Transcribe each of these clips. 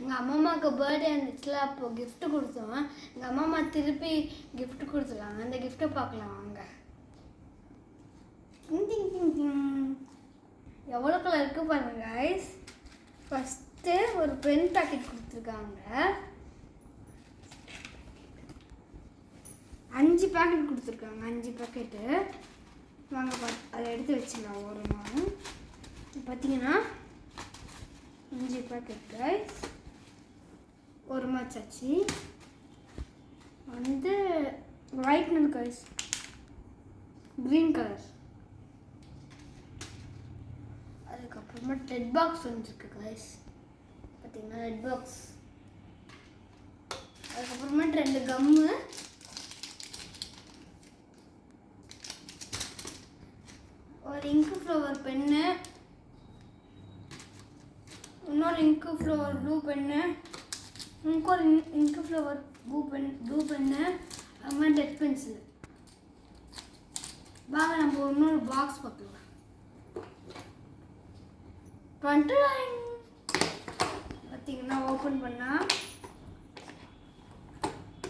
எங்கள் அம்மா அம்மாவுக்கு பர்த்டே இருந்துச்சுல அப்போ கிஃப்ட்டு கொடுத்தோம். எங்கள் அம்மா அம்மா திருப்பி கிஃப்ட் கொடுத்துருக்காங்க அந்த கிஃப்ட்டை பார்க்கலாம் வாங்க. எவ்வளோ கலர் இருக்கு பாருங்க கைஸ் ஃபஸ்ட்டு ஒரு பென் பாக்கெட் கொடுத்துருக்காங்க. அஞ்சு பாக்கெட் கொடுத்துருக்காங்க அஞ்சு பாக்கெட்டு வாங்க பார்த்து அதை எடுத்து வச்சிடலாம் ஒரு நாள். பார்த்தீங்கன்னா இஞ்சி பாக்கெட் கைஸ் ஒரு மாச்சு வந்து வந்து மில்க் கைஸ் க்ரீன் கலர் அதுக்கப்புறமா ரெட் பாக்ஸ் வந்துருக்கு கைஸ் பார்த்தீங்கன்னா ரெட் பாக்ஸ் அதுக்கப்புறமா ரெண்டு கம்மு ஒரு இங்கு ஃப்ளவர் பென்னு இன்னொரு இங்கு ஃப்ளவர் ப்ளூ பென்னு இன்னொரு இங்கு flower blue pen blue pen அது மாதிரி டெட் பென்சில் வாங்க நம்ம இன்னொரு பாக்ஸ் பார்க்கலாம். டுவெண்ட்டி பார்த்தீங்கன்னா ஓப்பன் பண்ணால்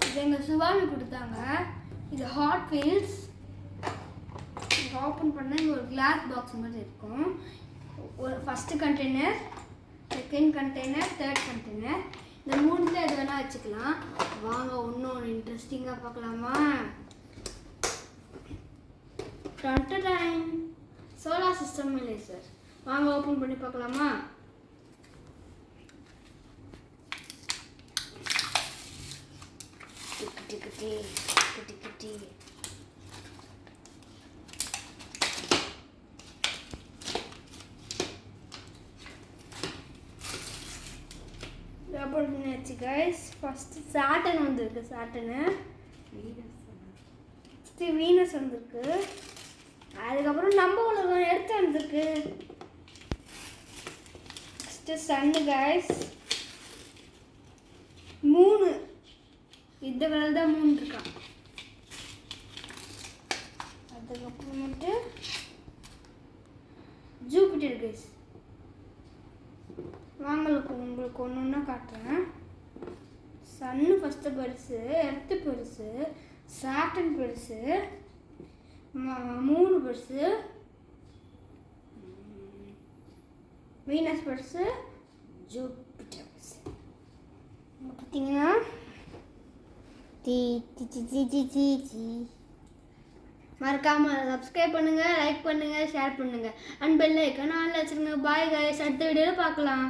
இது எங்கள் சுவாமி கொடுத்தாங்க. இது ஹாட் ஃபீல்ஸ் ஓப்பன் பண்ணால் இங்கே ஒரு கிளாஸ் பாக்ஸ் மாதிரி இருக்கும். ஒரு first container second container third container இந்த மூணுல எது வேணால் வச்சுக்கலாம். வாங்க இன்னும் இன்ட்ரெஸ்டிங்காக பார்க்கலாமா? டைம் சோலார் சிஸ்டம் இல்லை சார் வாங்க ஓப்பன் பண்ணி பார்க்கலாமா? டிக்கு டிக்கு டி, டிக்கு டிக்கு டி. பண்ணியாச்சு கைஸ் ஃபஸ்ட்டு சாட்டன் வந்திருக்கு சாட்டனு ஃபஸ்ட்டு வீனஸ் வந்திருக்கு. அதுக்கப்புறம் நம்ம உலகம் எடுத்து வந்திருக்கு. ஃபஸ்ட்டு சன்னு கைஸ் மூணு இந்த கலர் தான் மூணு இருக்கான் அதுக்கப்புறமேட்டு ஜூபிட்டர் கைஸ் வாங்களுக்கு உங்களுக்கு ஒன்று ஒன்றா காட்டுறேன். சன்னு ஃபஸ்ட்டு பெருசு எர்த்து பெருசு சாட்டன் பெருசு மூணு பெருசு வீனஸ் பெருசு ஜூபிட்டர் பெருசு. பார்த்தீங்கன்னா தி டி டி டி டி டி டி மறக்காமல் சப்ஸ்கிரைப் பண்ணுங்கள் லைக் பண்ணுங்கள் ஷேர் பண்ணுங்கள் அண்ட் பெல் ஐக்கான ஆன்ல பாய் கைஸ் அடுத்த வீடியோவில் பார்க்கலாம்.